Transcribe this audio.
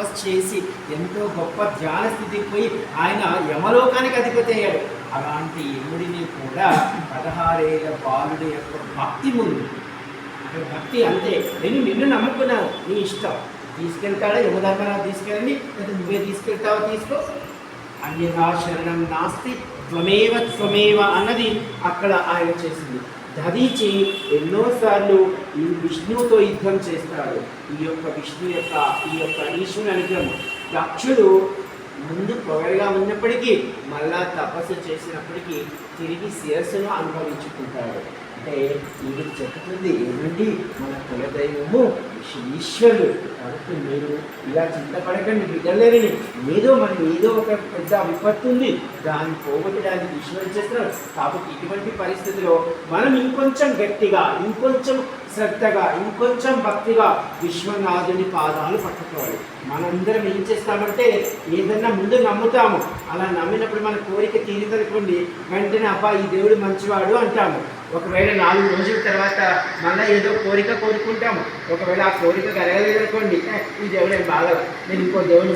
తపస్సు చేసి ఎంతో గొప్ప ధ్యాన స్థితికి పోయి ఆయన యమలోకానికి అధిపతి అయ్యాడు. అలాంటి యముడిని కూడా పదహారేళ్ళ బాలుడి యొక్క భక్తి ముందు. అంటే భక్తి అంతే. నేను నిన్ను నమ్ముకున్నాను. నీ ఇష్టం. తీసుకెళ్తాడా? యమధర్మరాజు తీసుకెళ్ళండి. లేదా నువ్వే తీసుకెళ్తావో తీసుకో. అన్యథా శరణం నాస్తి. త్వమేవ త్వమేవ అన్నది అక్కడ ఆయన చేసింది. దదీచి ఎన్నోసార్లు ఈ విష్ణువుతో యుద్ధం చేస్తాడు. ఈ యొక్క విష్ణు యొక్క ఈ యొక్క ఈశ్వరుని అనుగ్రహం. దక్షుడు ముందు పొగరుగా ఉన్నప్పటికీ మళ్ళా తపస్సు చేసినప్పటికీ తిరిగి శిరస్సును అనుభవించుకుంటాడు. అంటే ఇది చెప్తుంది ఏమిటి? మన కులదైవము ఈశ్వరుడు. కాబట్టి మీరు ఇలా చింతపడకండి బిడ్డలేరని. మీదో మన ఏదో ఒక పెద్ద విపత్తు ఉంది. దాన్ని పోగొట్టడానికి ఈశ్వరుడు చేస్తున్నారు కాబట్టి ఇటువంటి పరిస్థితిలో మనం ఇంకొంచెం గట్టిగా ఇంకొంచెం శ్రద్ధగా ఇంకొంచెం భక్తిగా విశ్వనాథుని పాదాలు పట్టుకోవాలి. మనందరం ఏం చేస్తామంటే ఏదన్నా ముందు నమ్ముతాము. అలా నమ్మినప్పుడు మన కోరిక తీరిందనుకోండి వెంటనే అబ్బా ఈ దేవుడు మంచివాడు అంటాము. ఒకవేళ నాలుగు రోజుల తర్వాత మళ్ళీ ఏదో కోరిక కోరుకుంటాము. ఒకవేళ ఆ కోరిక కలగలేదనుకోండి ఈ దేవుడు బాగా నేను ఇంకో దేవుడిని